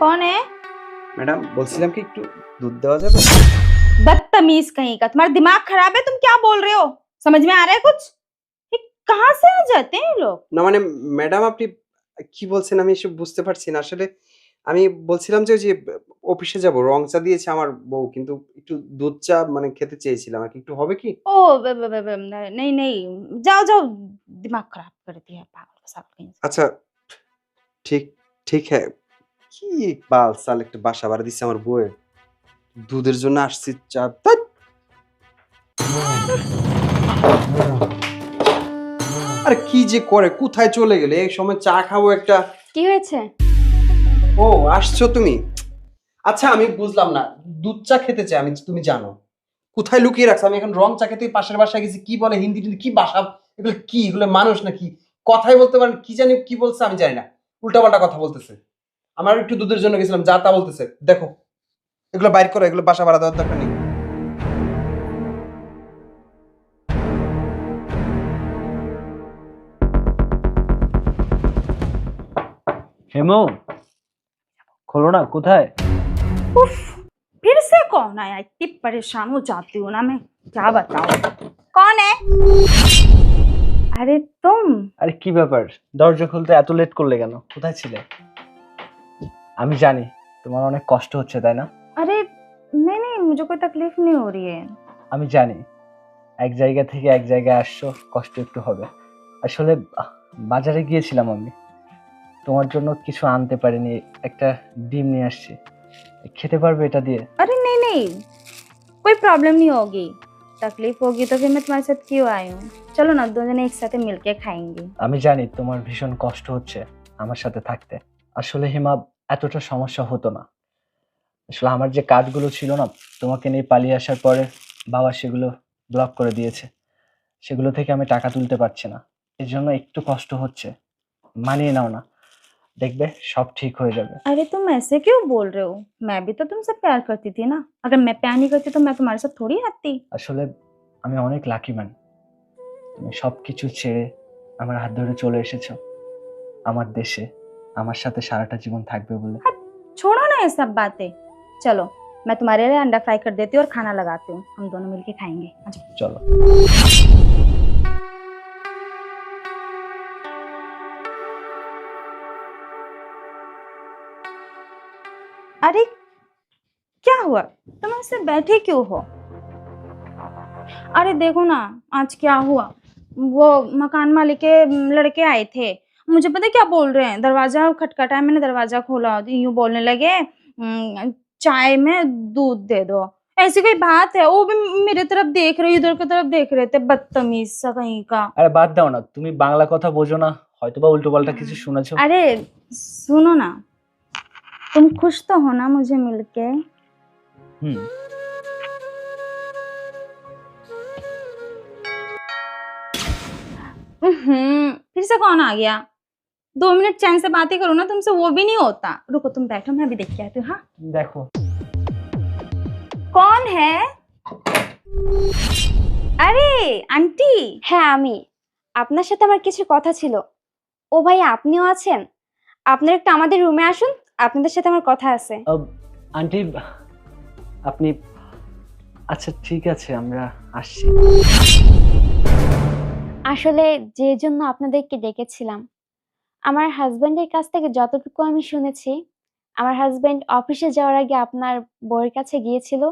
कौन है ম্যাডাম বলছিলাম কি একটু দুধ দেওয়া যাবে बदतमीज कहीं का तुम्हारा दिमाग खराब है तुम क्या बोल रहे हो समझ में आ रहा है कुछ ये कहाँ से आ जाते हैं ये लोग না মানে ম্যাডাম আপনি কি বলছেন আমি এসব বুঝতে পারছি না আসলে আমি বলছিলাম যে ওই যে অফিসে যাব রং চা দিয়েছে আমার বউ কিন্তু একটু দুধ চা মানে খেতে চেয়েছিলাম আর কি একটু হবে কি ओ ब- ब- ब- ब- नहीं नहीं जाओ जाओ दिमाग खराब कर दिया पागल का साल कहीं से। আচ্ছা ঠিক ঠিক হ্যাঁ কি বাল সাল একটা বাসা ভাড়া দিচ্ছে আমার বউয়ের দুধের জন্য আসছি চা। আরে কি যে করে কোথায় চলে গেলে? এই সময় চা খাব একটা। কি হয়েছে? ও আসছো তুমি? আচ্ছা আমি বুঝলাম না। দুধ চা খেতে চাই আমি তুমি জানো। কোথায় লুকিয়ে রাখছো? আমি এখন রং চা খেতে পাশের বাসায় গেছি কি বলে হিন্দি কি ভাষা এগুলো কি? এগুলো মানুষ নাকি? কথাই বলতে পারেন কি জানি কি বলছে আমি জানি না। উল্টাপাল্টা কথা বলতেছে। আমার একটু দুধের জন্য গেছিলাম যা তা বলতেছে দেখো এগুলো বাইর করো এগুলো বাসা ভাড়া দেওয়ার দরকার নেই হেমো খোলো না কোথায় उफ, फिर से कौन आया इतनी परेशान हो जाती हूँ ना मैं क्या बताऊँ कौन है अरे तुम আরে কি ব্যাপার দরজা খুলতে এত লেট করলে কেন কোথায় ছিলে আমি জানি তোমার অনেক কষ্ট হচ্ছে তাই না अरे नहीं नहीं मुझे कोई तकलीफ नहीं हो रही है আমি জানি এক জায়গা থেকে এক জায়গায় আসছো কষ্ট একটু হবে আসলে আহ, বাজারে গিয়েছিলাম আমি তোমার জন্য কিছু আনতে পারিনি একটা ডিম নিয়ে আসছি খেতে পারবে এটা দিয়ে अरे नहीं नहीं कोई प्रॉब्लम नहीं होगी तकलीफ होगी तो फिर मैं तुम्हारे साथ क्यों आई हूँ चलो ना दो जने एक साथ मिलके खाएंगे আমি জানি তোমার ভীষণ কষ্ট হচ্ছে আমার সাথে থাকতে আসলে হিমা এতটা সমস্যা হতো না আসলে আমার যে কাজগুলো ছিল না তোমাকে নিয়ে পালিয়ে আসার পরে বাবা সেগুলো ব্লক করে দিয়েছে সেগুলো থেকে আমি টাকা তুলতে পারছি না এর জন্য একটু কষ্ট হচ্ছে মানিয়ে নাও না দেখবে সব ঠিক হয়ে যাবে अरे तुम ऐसे क्यों बोल रहे हो मैं भी तो तुमसे प्यार करती थी ना अगर मैं प्यार नहीं करती तो मैं तुम्हारे साथ थोड़ी आती আসলে আমি অনেক লাকি ম্যান তুমি সব কিছু ছেড়ে আমার হাত ধরে চলে এসেছো আমার দেশে আমার সাথে সারাটা জীবন থাকবে বলে छोड़ो ना ये सब बातें चलो मैं तुम्हारे लिए अंडा फ्राई कर देती हूँ और खाना लगाती हूँ हम दोनों मिलके खाएंगे आ जाओ। চলো अरे क्या हुआ तुम ऐसे बैठे क्यों हो अरे देखो ना आज क्या हुआ वो मकान मालिक के म, लड़के आए थे मुझे पता है क्या बोल रहे हैं दरवाजा खटखटाया मैंने दरवाजा खोला यूं बोलने लगे "हम्म, चाय में दूध दे दो ऐसी कोई बात है वो भी मेरे तरफ देख रहे इधर की तरफ देख रहे थे बदतमीज सा कहीं का আরে বাদ দাও না তুমি বাংলা কথা বোঝো না হয়তো বা উল্টো পাল্টা কিছু শুনেছো अरे सुनो ना तुम खुश तो हो ना मुझे मिलके হুম हम्म फिर से कौन आ गया दो मिनट चैन से बातें करो ना तुमसे वो भी नहीं होता रुको तुम बैठो मैं अभी देख के आती हूँ हाँ দেখো कौन है अरे आंटी হ্যাঁ আমি আপনার সাথে আমার কিছু কথা ছিল ও ভাই আপনিও আছেন আপনার একটু আমাদের রুমে আসুন আপনাদের সাথে আমার কথা আছে আব, আন্টি আপনি আচ্ছা ঠিক আছে আমরা আসছি আসলে যে জন্য আপনাদেরকে ডেকেছিলাম আমার হাজবেন্ডের কাছ থেকে যতটুকু আমি শুনেছি, আমার হাজবেন্ড অফিসে যাওয়ার আগে আপনার বউয়ের কাছে গিয়েছিল,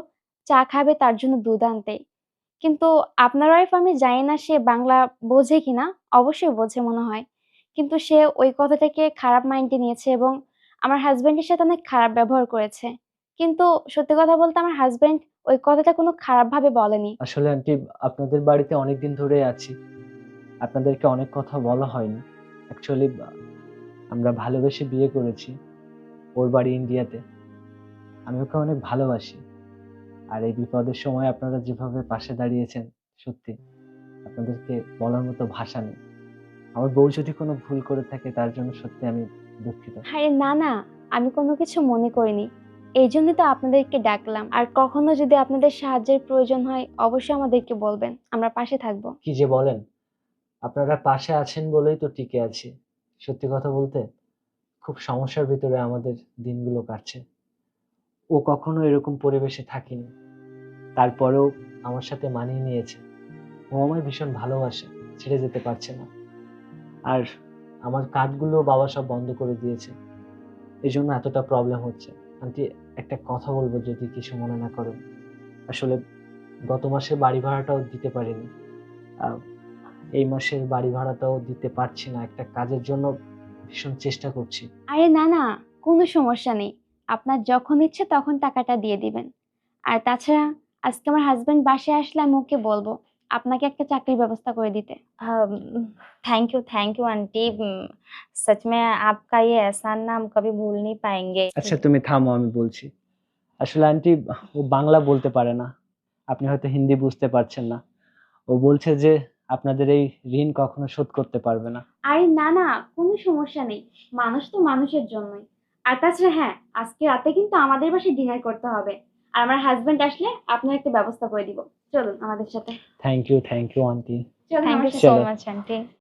চা খাবে তার জন্য দুধ আনতে। কিন্তু আপনার ওয়াইফ আমি জানি না সে বাংলা বোঝে কিনা, অবশ্যই বোঝে মনে হয়। কিন্তু সে ওই কথাটাকে খারাপ মাইন্ডে নিয়েছে এবং আমার হাজবেন্ডের সাথে অনেক খারাপ ব্যবহার করেছে। কিন্তু সত্যি কথা বলতে আমার হাজবেন্ড ওই কথাটা কোনো খারাপভাবে বলেনি। আসলে আন্টি আপনাদের বাড়িতে অনেক দিন ধরে আছি। আপনাদেরকে অনেক কথা বলা হয়নি। অ্যাকচুয়ালি আমরা ভালোবেসে বিয়ে করেছি ওর বাড়ি ইন্ডিয়াতে আমি ওকে অনেক ভালোবাসি। আর এই বিপদের সময় আপনারা যেভাবে পাশে দাঁড়িয়েছেন সত্যি আপনাদেরকে বলার মতো ভাষা নেই। আমার বউ যদি কোনো ভুল করে থাকে তার জন্য সত্যি আমি দুঃখিত। আরে না না আমি কোনো কিছু মনে করিনি। এই জন্যই তো আপনাদেরকে ডাকলাম। আর কখনো যদি আপনাদের সাহায্যের প্রয়োজন হয় অবশ্যই আমাদেরকে বলবেন। আমরা পাশে থাকব। কি যে বলেন। আপনারা পাশে আছেন বলেই তো টিকে আছি। সত্যি কথা বলতে, খুব সমস্যার ভিতরে আমাদের দিনগুলো কাটছে। ও কখনো এরকম পরিবেশে থাকেনি। তারপরেও আমার সাথে মানিয়ে নিয়েছে। ও আমায় ভীষণ ভালোবাসে, ছেড়ে যেতে পারছে না। আর আমার কাজগুলো বাবা সব বন্ধ করে দিয়েছে। এই জন্য এতটা প্রবলেম হচ্ছে। আন্টি, একটা কথা বলব যদি কিছু মনে না করেন। আসলে গত মাসে বাড়ি ভাড়াটাও দিতে পারিনি। এই মাসের বাড়ি ভাড়াটাও দিতে পারছি না একটা কাজের জন্য ভীষণ চেষ্টা করছি আরে না না কোনো সমস্যা নেই আপনার যখন ইচ্ছে তখন টাকাটা দিয়ে দিবেন আর তাছাড়া আজকে আমার হাজবেন্ড বাসায় আসলে আমি ওকে বলবো আপনাকে একটা চাকরির ব্যবস্থা করে দিতে thank you thank you aunty उम, सच में आपका ये एहसान ना हम कभी भूल नहीं पाएंगे আচ্ছা তুমি থামো আমি বলছি আসলে আন্টি ও বাংলা বলতে পারে না আপনি হয়তো হিন্দি বুঝতে পারছেন না ও বলছে যে আপনাদের এই ঋণ কখনো শোধ করতে পারবে না। আরে না না কোনো সমস্যা নেই। মানুষ তো মানুষের জন্যই। আর তাছাড়া হ্যাঁ আজকে রাতে কিন্তু আমাদের বাসায় ডিনার করতে হবে। আর আমার হাজবেন্ড আসলে আপনার একটা ব্যবস্থা করে দিব। চলুন আমাদের সাথে। Thank you thank you aunty চলুন thank you so much aunty